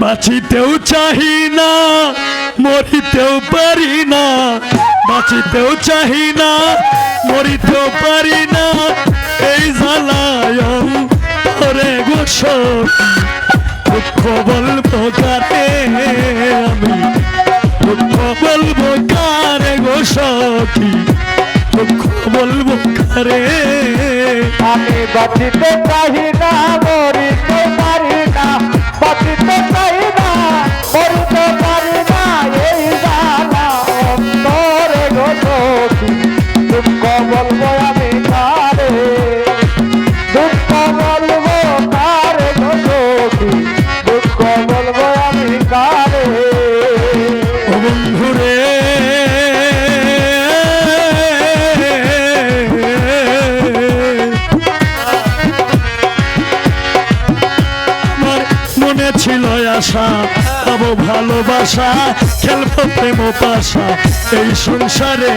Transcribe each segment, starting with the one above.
বাঁচিতেও চাহি না, মরিতেও পারি না। বাঁচিতেও চাহি না, মরিতেও পারি না। এই জ্বালায় ধরে গোস দুঃখ বলব কারে আমি? দুঃখ বলব কারে গো সখী? দুঃখ বলব কারে? আমি বাঁচিতে চাহি না, মরিতে পারি না। বাঁচিতে মনে ছিল আশা পাবো ভালোবাসা, খেলব প্রেম পাশা এই সংসারে।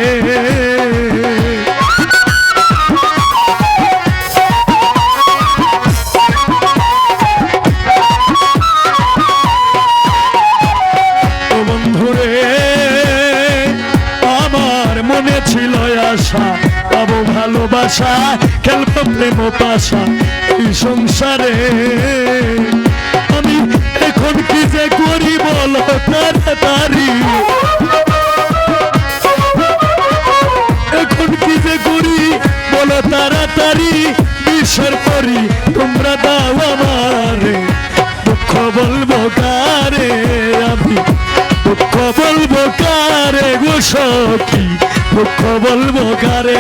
ভালোবাসা, খেলব প্রেম পাশা এই সংসারে। তাড়াতাড়ি বিশ্বের পরি তোমরা দাও আমারে। দুঃখ বলব কারে আমি? দুঃখ বলব কারে গো সখী? দুঃখ বলব কারে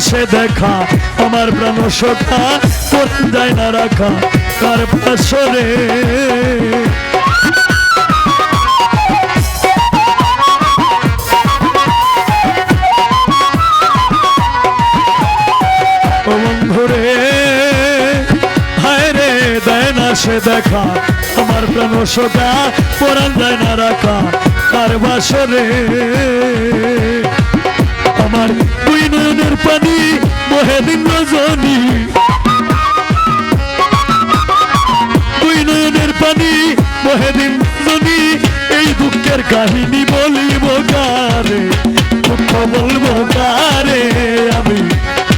সে দেখা, আমার প্রাণ সখা কোন যায় না রাখা, কার পাশরে সে দেখা, আমার প্রাণ সখা পরান যায় না রাখা, কার বাসরে আমার দুই নয়নের পানি বহে দিন রজনী। দুই নয়নের পানি বহে দিন রজনী, এই দুঃখের কাহিনী বলিব কারে? দুঃখ বলব কারে আমি?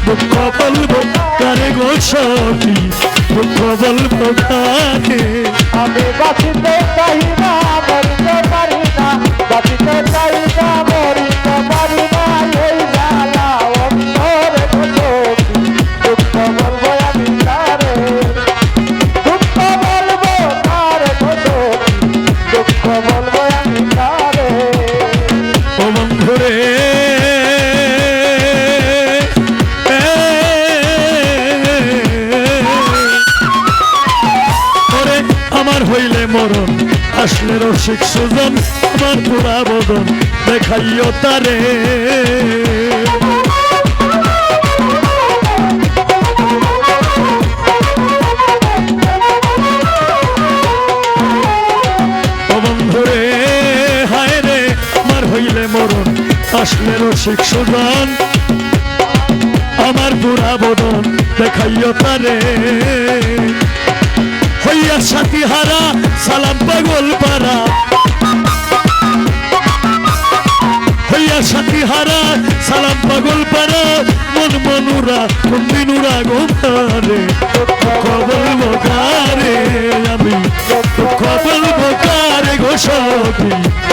দুঃখ বলব কারে গো সখী? দুঃখ বলব কারে আমি বাঁচিতে চাই রসিক সুজন আমার পুরা বদন দেখাইও তারে। হইলে আমার বুড়া বদন দেখাইও তারে। হইয়া সাথী হারা সালাম পাগল পারা হইয়া সাথী হারা, সালাম পাগল পারা মন মনুরা মন্দিনুরা গোপারে কবল বকারে আমি? কবল বকারে কারে